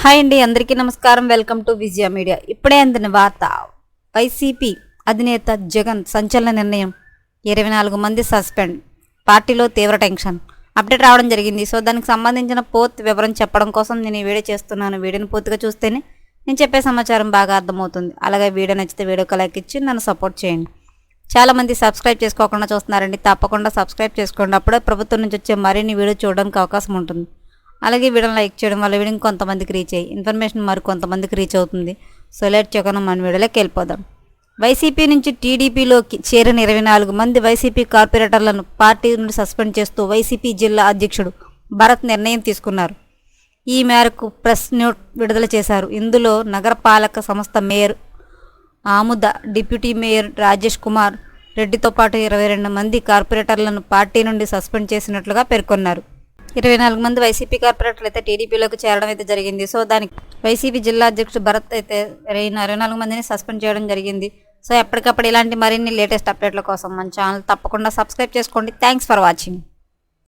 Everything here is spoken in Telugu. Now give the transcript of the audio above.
హాయ్ అండి అందరికీ నమస్కారం. Welcome to Vijaya media. ఇప్పుడే అందిన వార్త వైసీపీ అధినేత జగన్ సంచలన నిర్ణయం. ఇరవై నాలుగు మంది సస్పెండ్. పార్టీలో తీవ్ర టెన్షన్. అప్డేట్ రావడం జరిగింది. సో దానికి సంబంధించిన పూర్తి వివరం చెప్పడం కోసం నేను ఈ వీడియో చేస్తున్నాను. వీడియోని పూర్తిగా చూస్తేనే నేను చెప్పే సమాచారం బాగా అర్థమవుతుంది. అలాగే వీడియో నచ్చితే వీడియోకి లైక్ ఇచ్చి నన్ను సపోర్ట్ చేయండి. చాలా మంది సబ్స్క్రైబ్ చేసుకోకుండా చూస్తున్నారండి. తప్పకుండా సబ్స్క్రైబ్ చేసుకోండి. అప్పుడే ప్రభుత్వం నుంచి వచ్చే మరిన్ని వీడియో చూడడానికి అవకాశం ఉంటుంది. అలాగే వీడియోని లైక్ చేయడం వల్ల వీడియో కొంతమందికి రీచ్ అయ్యి ఇన్ఫర్మేషన్ మరి కొంతమందికి రీచ్ అవుతుంది. సో లేట్ చేయకుండా మన వీడియోలోకి వెళ్ళిపోదాం. వైసీపీ నుంచి టీడీపీలోకి చేరిన ఇరవై నాలుగు మంది వైసీపీ కార్పొరేటర్లను పార్టీ నుండి సస్పెండ్ చేస్తూ వైసీపీ జిల్లా అధ్యక్షుడు భరత్ నిర్ణయం తీసుకున్నారు. ఈ మేరకు ప్రెస్ నోట్ విడుదల చేశారు. ఇందులో నగరపాలక సంస్థ mayor Amuda deputy mayor Rajesh Kumar రెడ్డితో పాటు ఇరవై రెండు మంది కార్పొరేటర్లను పార్టీ నుండి సస్పెండ్ చేసినట్లుగా పేర్కొన్నారు. ఇరవై నాలుగు మంది వైసీపీ కార్పొరేటర్లు అయితే టీడీపీలోకి చేరడం అయితే జరిగింది. సో దానికి వైసీపీ జిల్లా అధ్యక్షుడు భరత్ అయితే ఇరవై నాలుగు మందిని సస్పెండ్ చేయడం జరిగింది. సో ఎప్పటికప్పుడు ఇలాంటి మరిన్ని లేటెస్ట్ అప్డేట్ల కోసం మన ఛానల్ తప్పకుండా సబ్స్క్రైబ్ చేసుకోండి. Thanks for watching.